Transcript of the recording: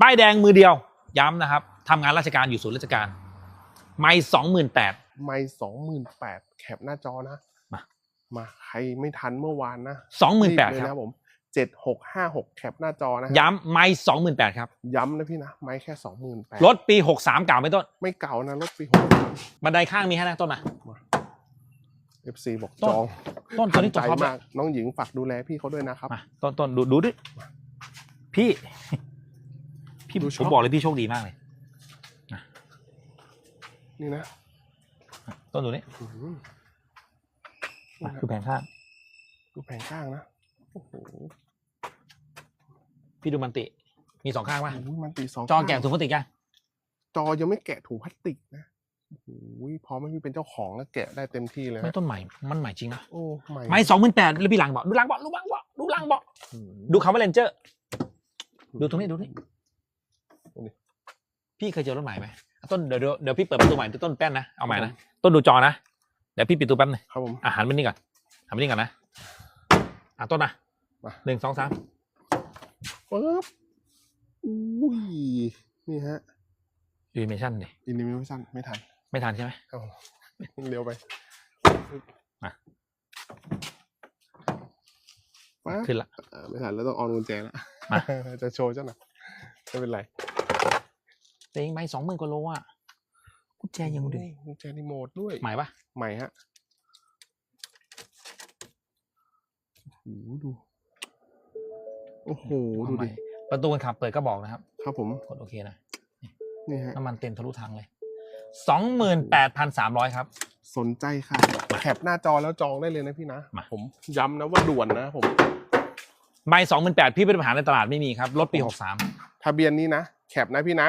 ป้ายแดงมือเดียว ย้ำนะครับทำงานราชการอยู่ศูนย์ราชการ ไม่สองหมื่นแปด ไม่สองหมื่นแปดแคปหน้าจอนะ มา มาใครไม่ทันเมื่อวานนะสองหมื่นแปดรีบเลยครับนะผมเจ็ดหกห้าหกแคปหน้าจอนะฮะย้ำไม่สองหมื่นแปดครับ ย้ำนะพี่นะ ไม่แค่สองหมื่นแปดรถปีหกสามเก่าไม่ต้น ไม่เก่านะรถปีหกบันไดข้างมีให้นะต้นนะเอฟซีบอกต้นจอง ต้นตัวนี้ใจตัวท็อปมาก น้องหญิงฝากดูแลพี่เขาด้วยนะครับมาต้นต้นดูดูดิพี่ พี่ดูผช็อมปบอกเลยพี่โชคดีมากเลย นี่นะต้นตัวนี้อื้อหืออะคือแผงข้างดูแผงข้างนะโอ้โหพี่ดูมันติ มีสองข้างป่ะโอ้ยมันตีสองจอข้างแกะถุงพลาสติกยังจอยังไม่แกะถุงพลาสติกนะโอ้โหพร้อมให้พี่เป็นเจ้าของแล้วแกะได้เต็มที่เลยไม่นะต้นใหม่ มันใหม่จริงนะ โอ้ใหม่ไม่สองหมื่นแปดแล้วพี่หลังบอกดูหลังบอกดูหลังบอกดูหลังบอก อื้อดูคำว่าเลนเจอร์ ดูตรงนี้ดูนี่ดูนี่ พี่เคยเจอรถใหม่ไหมอะต้นเดี๋ยวเดี๋ยวเดี๋ยวพี่เปิดประตูใหม่ต้นแป้นนะเอาใหม่นะต้นดูจอนะเดี๋ยวพี่ปิดตัวแป๊บนึงครับผมอะหันมานี่ก่อนหันมานี่ก่อนนะอะต้นนะมาหนึ่งสองสามปึ๊บอุ้ยนี่ฮะยูนิเมชั่นดิอินดิมิชันไม่ทัน ไม่ทันใช่ไหมเอ้าเร็วไปมาปั๊บขึ้นละเอ่อไม่ทันแล้วต้องออนกุญแจแล้วมาจะโชว์เจ้าหน่อยไม่เป็นไร เต็งไปสองหมื่นกว่าโลอะกุญแจยังดูดิกุญแจรีโมทด้วย ใหม่ปะใหม่ฮะโอ้โหดู โอ้โห ดูใหม่ดิ ประตูคนขับเปิดก็บอกนะครับ ครับผม กดโอเคนะ นี่ฮะน้ำมันเต็มทะลุทางเลยสองหมื่นแปดพันสามร้อยครับ สนใจค่ะ แคปหน้าจอแล้วจองได้เลยนะพี่นะมาผมย้ำนะว่าด่วนนะผม ใบสองหมื่นแปดพี่เป็นปัญหาในตลาดไม่มีครับ รถปีหกสามทะเบียนนี้นะ แคปนะพี่นะ